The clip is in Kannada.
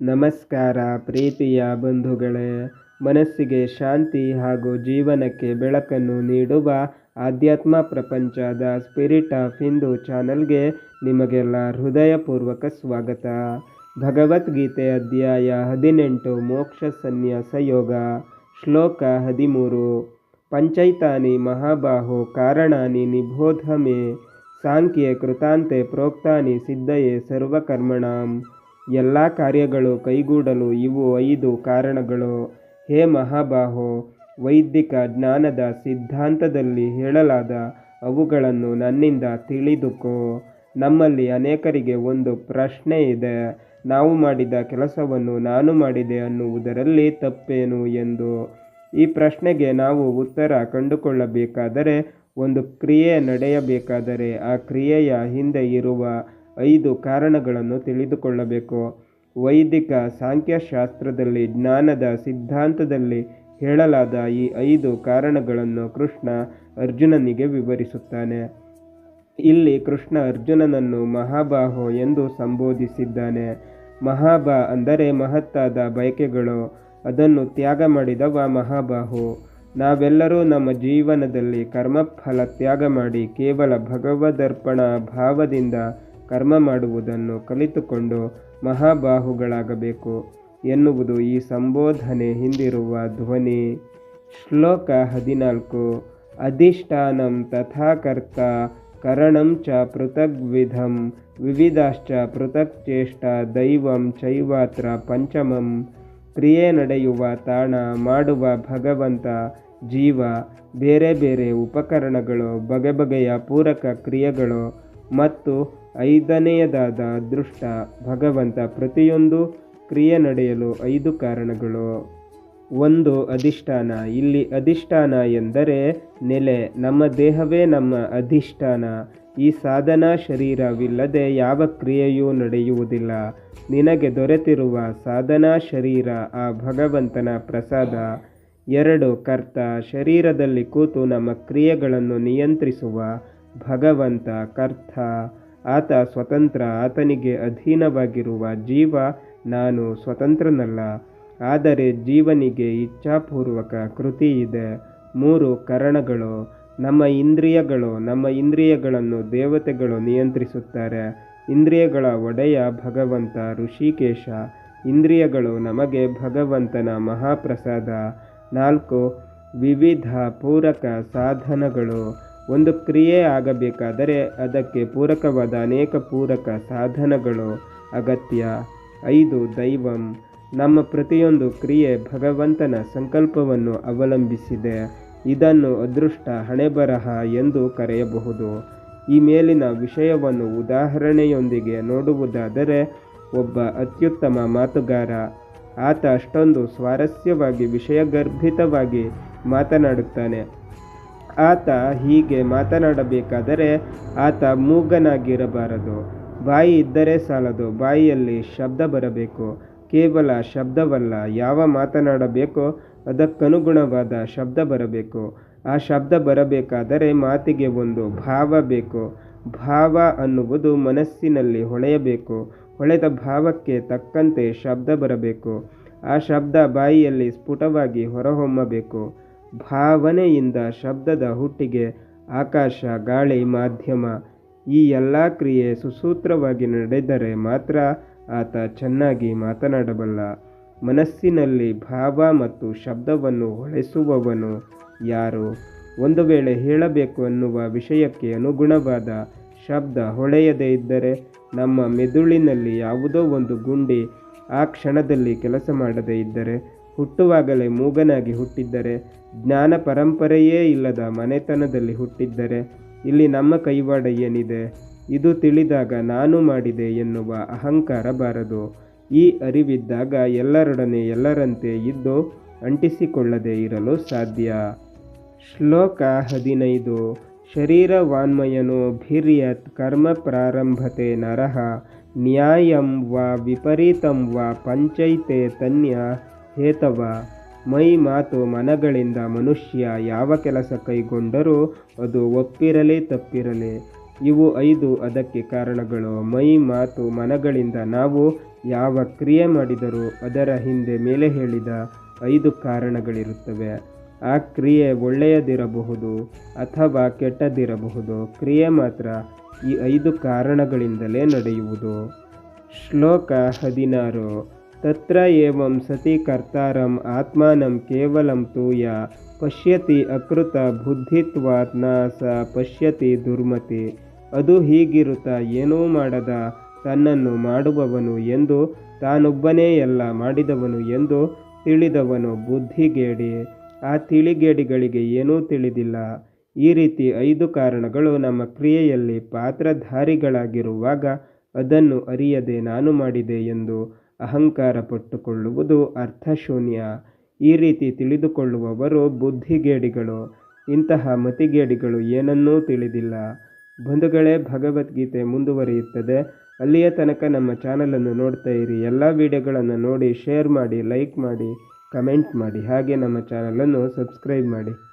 ನಮಸ್ಕಾರ ಪ್ರೀತಿಯ ಬಂಧುಗಳೇ, ಮನಸ್ಸಿಗೆ ಶಾಂತಿ ಹಾಗೂ ಜೀವನಕ್ಕೆ ಬೆಳಕನ್ನು ನೀಡುವ ಆಧ್ಯಾತ್ಮ ಪ್ರಪಂಚದ ಸ್ಪಿರಿಟ್ ಆಫ್ ಹಿಂದೂ ಚಾನಲ್ಗೆ ನಿಮಗೆಲ್ಲ ಹೃದಯಪೂರ್ವಕ ಸ್ವಾಗತ. ಭಗವದ್ಗೀತೆ ಅಧ್ಯಾಯ ಹದಿನೆಂಟು ಮೋಕ್ಷ ಸನ್ಯಾಸ ಯೋಗ, ಶ್ಲೋಕ ಹದಿಮೂರು. ಪಂಚೈತಾನಿ ಮಹಾಬಾಹೋ ಕಾರಣಾನಿ ನಿಬೋಧ ಮೇ ಸಾಂಖ್ಯೆ ಕೃತಾಂತೆ ಪ್ರೋಕ್ತಾನಿ ಸಿದ್ಧಯೇ ಸರ್ವಕರ್ಮಣಾಂ. ಎಲ್ಲ ಕಾರ್ಯಗಳು ಕೈಗೂಡಲು ಇವು ಐದು ಕಾರಣಗಳು. ಹೇ ಮಹಾಬಾಹೋ, ವೈದಿಕ ಜ್ಞಾನದ ಸಿದ್ಧಾಂತದಲ್ಲಿ ಹೇಳಲಾದ ಅವುಗಳನ್ನು ನನ್ನಿಂದ ತಿಳಿದುಕೋ. ನಮ್ಮಲ್ಲಿ ಅನೇಕರಿಗೆ ಒಂದು ಪ್ರಶ್ನೆ ಇದೆ. ನಾವು ಮಾಡಿದ ಕೆಲಸವನ್ನು ನಾನು ಮಾಡಿದೆ ಅನ್ನುವುದರಲ್ಲಿ ತಪ್ಪೇನು ಎಂದು. ಈ ಪ್ರಶ್ನೆಗೆ ನಾವು ಉತ್ತರ ಕಂಡುಕೊಳ್ಳಬೇಕಾದರೆ ಒಂದು ಕ್ರಿಯೆ ನಡೆಯಬೇಕಾದರೆ ಆ ಕ್ರಿಯೆಯ ಹಿಂದೆ ಇರುವ ಐದು ಕಾರಣಗಳನ್ನು ತಿಳಿದುಕೊಳ್ಳಬೇಕು. ವೈದಿಕ ಸಾಂಖ್ಯಶಾಸ್ತ್ರದಲ್ಲಿ ಜ್ಞಾನದ ಸಿದ್ಧಾಂತದಲ್ಲಿ ಹೇಳಲಾದ ಈ ಐದು ಕಾರಣಗಳನ್ನು ಕೃಷ್ಣ ಅರ್ಜುನನಿಗೆ ವಿವರಿಸುತ್ತಾನೆ. ಇಲ್ಲಿ ಕೃಷ್ಣ ಅರ್ಜುನನನ್ನು ಮಹಾಬಾಹು ಎಂದು ಸಂಬೋಧಿಸಿದ್ದಾನೆ. ಮಹಾಬಾ ಅಂದರೆ ಮಹತ್ತಾದ ಬಯಕೆಗಳು. ಅದನ್ನು ತ್ಯಾಗ ಮಾಡಿದವ ಮಹಾಬಾಹು. ನಾವೆಲ್ಲರೂ ನಮ್ಮ ಜೀವನದಲ್ಲಿ ಕರ್ಮಫಲ ತ್ಯಾಗ ಮಾಡಿ ಕೇವಲ ಭಗವದರ್ಪಣ ಭಾವದಿಂದ ಕರ್ಮ ಮಾಡುವುದನ್ನು ಕಲಿತುಕೊಂಡು ಮಹಾಬಾಹುಗಳಾಗಬೇಕು ಎನ್ನುವುದು ಈ ಸಂಬೋಧನೆ ಹಿಂದಿರುವ ಧ್ವನಿ. ಶ್ಲೋಕ ಹದಿನಾಲ್ಕು. ಅಧಿಷ್ಠಾನಂ ತಥಾಕರ್ತ ಕರಣಂ ಚ ಪೃಥಗ್ವಿಧಂ ವಿವಿಧಾಶ್ಚ ಪೃಥಕ್ ಚೇಷ್ಟ ದೈವಂ ಚೈವಾತ್ರ ಪಂಚಮಂ. ಕ್ರಿಯೆ ನಡೆಯುವ ತಾಣ ಮಾಡುವ ಭಗವಂತ ಜೀವ ಬೇರೆ ಬೇರೆ ಉಪಕರಣಗಳು ಬಗೆ ಬಗೆಯ ಪೂರಕ ಕ್ರಿಯೆಗಳು ಮತ್ತು ಐದನೆಯದಾದ ಅದೃಷ್ಟ ಭಗವಂತ ಪ್ರತಿಯೊಂದು ಕ್ರಿಯೆ ನಡೆಯಲು ಐದು ಕಾರಣಗಳು. ಒಂದು, ಅಧಿಷ್ಠಾನ. ಇಲ್ಲಿ ಅಧಿಷ್ಠಾನ ಎಂದರೆ ನೆಲೆ. ನಮ್ಮ ದೇಹವೇ ನಮ್ಮ ಅಧಿಷ್ಠಾನ. ಈ ಸಾಧನಾ ಶರೀರವಿಲ್ಲದೆ ಯಾವ ಕ್ರಿಯೆಯೂ ನಡೆಯುವುದಿಲ್ಲ. ನಿನಗೆ ದೊರೆತಿರುವ ಸಾಧನಾ ಶರೀರ ಆ ಭಗವಂತನ ಪ್ರಸಾದ. ಎರಡು, ಕರ್ತ. ಶರೀರದಲ್ಲಿ ಕೂತು ನಮ್ಮ ಕ್ರಿಯೆಗಳನ್ನು ನಿಯಂತ್ರಿಸುವ ಭಗವಂತ ಕರ್ತ. ಆತ ಸ್ವತಂತ್ರ ಆತನಿಗೆ ಅಧೀನವಾಗಿರುವ ಜೀವ ನಾನು ಸ್ವತಂತ್ರನಲ್ಲ, ಆದರೆ ಜೀವನಿಗೆ ಇಚ್ಛಾಪೂರ್ವಕ ಕೃತಿ ಇದೆ. ಮೂರು ಕರಣಗಳು, ನಮ್ಮ ಇಂದ್ರಿಯಗಳು, ನಮ್ಮ ಇಂದ್ರಿಯಗಳನ್ನು ದೇವತೆಗಳು ನಿಯಂತ್ರಿಸುತ್ತಾರೆ. ಇಂದ್ರಿಯಗಳ ಒಡೆಯ ಭಗವಂತ ಋಷಿಕೇಶ, ಇಂದ್ರಿಯಗಳು ನಮಗೆ ಭಗವಂತನ ಮಹಾಪ್ರಸಾದ. ನಾಲ್ಕು, ವಿವಿಧ ಪೂರಕ ಸಾಧನಗಳು. ಒಂದು ಕ್ರಿಯೆ ಆಗಬೇಕಾದರೆ ಅದಕ್ಕೆ ಪೂರಕವಾದ ಅನೇಕ ಪೂರಕ ಸಾಧನಗಳು ಅಗತ್ಯ. ಐದು, ದೈವಂ. ನಮ್ಮ ಪ್ರತಿಯೊಂದು ಕ್ರಿಯೆ ಭಗವಂತನ ಸಂಕಲ್ಪವನ್ನು ಅವಲಂಬಿಸಿದೆ. ಇದನ್ನು ಅದೃಷ್ಟ ಹಣೆಬರಹ ಎಂದು ಕರೆಯಬಹುದು. ಈ ಮೇಲಿನ ವಿಷಯವನ್ನು ಉದಾಹರಣೆಯೊಂದಿಗೆ ನೋಡುವುದಾದರೆ, ಒಬ್ಬ ಅತ್ಯುತ್ತಮ ಮಾತುಗಾರ, ಆತ ಅಷ್ಟೊಂದು ಸ್ವಾರಸ್ಯವಾಗಿ ವಿಷಯಗರ್ಭಿತವಾಗಿ ಮಾತನಾಡುತ್ತಾನೆ. ಆತ ಹೀಗೆ ಮಾತನಾಡಬೇಕಾದರೆ ಆತ ಮೂಗನಾಗಿರಬಾರದು. ಬಾಯಿ ಇದ್ದರೆ ಸಾಲದು, ಬಾಯಿಯಲ್ಲಿ ಶಬ್ದ ಬರಬೇಕು. ಕೇವಲ ಶಬ್ದವಲ್ಲ, ಯಾವ ಮಾತನಾಡಬೇಕೋ ಅದಕ್ಕನುಗುಣವಾದ ಶಬ್ದ ಬರಬೇಕು. ಆ ಶಬ್ದ ಬರಬೇಕಾದರೆ ಮಾತಿಗೆ ಒಂದು ಭಾವ ಬೇಕು. ಭಾವ ಅನ್ನುವುದು ಮನಸ್ಸಿನಲ್ಲಿ ಹೊಳೆಯಬೇಕು. ಹೊಳೆದ ಭಾವಕ್ಕೆ ತಕ್ಕಂತೆ ಶಬ್ದ ಬರಬೇಕು. ಆ ಶಬ್ದ ಬಾಯಿಯಲ್ಲಿ ಸ್ಫುಟವಾಗಿ ಹೊರಹೊಮ್ಮಬೇಕು. ಭಾವನೆಯಿಂದ ಶಬ್ದದ ಹುಟ್ಟಿಗೆ ಆಕಾಶ, ಗಾಳಿ, ಮಾಧ್ಯಮ ಈ ಎಲ್ಲ ಕ್ರಿಯೆ ಸುಸೂತ್ರವಾಗಿ ನಡೆದರೆ ಮಾತ್ರ ಆತ ಚೆನ್ನಾಗಿ ಮಾತನಾಡಬಲ್ಲ. ಮನಸ್ಸಿನಲ್ಲಿ ಭಾವ ಮತ್ತು ಶಬ್ದವನ್ನು ಹೊಳೆಸುವವನು ಯಾರು? ಒಂದು ವೇಳೆ ಹೇಳಬೇಕು ಅನ್ನುವ ವಿಷಯಕ್ಕೆ ಅನುಗುಣವಾದ ಶಬ್ದ ಹೊಳೆಯದೇ ಇದ್ದರೆ ನಮ್ಮ ಮೆದುಳಿನಲ್ಲಿ ಯಾವುದೋ ಒಂದು ಗುಂಡಿ ಆ ಕ್ಷಣದಲ್ಲಿ ಕೆಲಸ ಮಾಡದೇ ಇದ್ದರೆ ಹುಟ್ಟುವಾಗಲೇ ಮೂಗನಾಗಿ ಹುಟ್ಟಿದ್ದರೆ ಜ್ಞಾನ ಪರಂಪರೆಯೇ ಇಲ್ಲದ ಮನೆತನದಲ್ಲಿ ಹುಟ್ಟಿದ್ದರೆ ಇಲ್ಲಿ ನಮ್ಮ ಕೈವಾಡ ಏನಿದೆ? ಇದು ತಿಳಿದಾಗ ನಾನು ಮಾಡಿದೆ ಎನ್ನುವ ಅಹಂಕಾರ ಬಾರದು. ಈ ಅರಿವಿದ್ದಾಗ ಎಲ್ಲರೊಡನೆ ಎಲ್ಲರಂತೆ ಇದ್ದು ಅಂಟಿಸಿಕೊಳ್ಳದೆ ಇರಲು ಸಾಧ್ಯ. ಶ್ಲೋಕ ಹದಿನೈದು. ಶರೀರವಾನ್ಮಯನೋ ಭಿರ್ಯತ್ ಕರ್ಮ ಪ್ರಾರಂಭತೆ ನರಹ ನ್ಯಾಯಂ ವಾ ವಿಪರೀತಂ ವಾ ಪಂಚೈತೆ ತನ್ಯ ಹೇತವ. ಮೈ ಮಾತು ಮನಗಳಿಂದ ಮನುಷ್ಯ ಯಾವ ಕೆಲಸ ಕೈಗೊಂಡರೂ ಅದು ಒಪ್ಪಿರಲಿ ತಪ್ಪಿರಲಿ. ಇವು ಐದು ಅದಕ್ಕೆ ಕಾರಣಗಳು. ಮೈ ಮಾತು ಮನಗಳಿಂದ ನಾವು ಯಾವ ಕ್ರಿಯೆ ಮಾಡಿದರೂ ಅದರ ಹಿಂದೆ ಮೇಲೆ ಹೇಳಿದ ಐದು ಕಾರಣಗಳಿರುತ್ತವೆ. ಆ ಕ್ರಿಯೆ ಒಳ್ಳೆಯದಿರಬಹುದು ಅಥವಾ ಕೆಟ್ಟದಿರಬಹುದು. ಕ್ರಿಯೆ ಮಾತ್ರ ಈ ಐದು ಕಾರಣಗಳಿಂದಲೇ ನಡೆಯುವುದು. ಶ್ಲೋಕ ಹದಿನಾರು. ತತ್ರ ಏವಂ ಸತಿ ಕರ್ತಾರಂ ಆತ್ಮಾನಂ ಕೇವಲಂ ತೂಯ ಪಶ್ಯತಿ ಅಕೃತ ಬುದ್ಧಿತ್ವಾತ್ನ ಸ ಪಶ್ಯತಿ ದುರ್ಮತಿ ಅದು ಹೀಗಿರುತ್ತ ಏನೂ ಮಾಡದ ತನ್ನನ್ನು ಮಾಡುವವನು ಎಂದು, ತಾನೊಬ್ಬನೇ ಎಲ್ಲ ಮಾಡಿದವನು ಎಂದು ತಿಳಿದವನು ಬುದ್ಧಿಗೇಡಿ। ಆ ತಿಳಿಗೇಡಿಗಳಿಗೆ ಏನೂ ತಿಳಿದಿಲ್ಲ। ಈ ರೀತಿ ಐದು ಕಾರಣಗಳು ನಮ್ಮ ಕ್ರಿಯೆಯಲ್ಲಿ ಪಾತ್ರಧಾರಿಗಳಾಗಿರುವಾಗ ಅದನ್ನು ಅರಿಯದೆ ನಾನು ಮಾಡಿದೆ ಎಂದು ಅಹಂಕಾರ ಪಟ್ಟುಕೊಳ್ಳುವುದು ಅರ್ಥಶೂನ್ಯ. ಈ ರೀತಿ ತಿಳಿದುಕೊಳ್ಳುವವರು ಬುದ್ಧಿಗೇಡಿಗಳು. ಇಂತಹ ಮತಿಗೇಡಿಗಳು ಏನನ್ನೂ ತಿಳಿದಿಲ್ಲ. ಬಂಧುಗಳೇ, ಭಗವದ್ಗೀತೆ ಮುಂದುವರಿಯುತ್ತದೆ. ಅಲ್ಲಿಯ ತನಕ ನಮ್ಮ ಚಾನಲನ್ನು ನೋಡ್ತಾ ಇರಿ. ಎಲ್ಲ ವಿಡಿಯೋಗಳನ್ನು ನೋಡಿ, ಶೇರ್ ಮಾಡಿ, ಲೈಕ್ ಮಾಡಿ, ಕಮೆಂಟ್ ಮಾಡಿ. ಹಾಗೆ ನಮ್ಮ ಚಾನಲನ್ನು ಸಬ್ಸ್ಕ್ರೈಬ್ ಮಾಡಿ.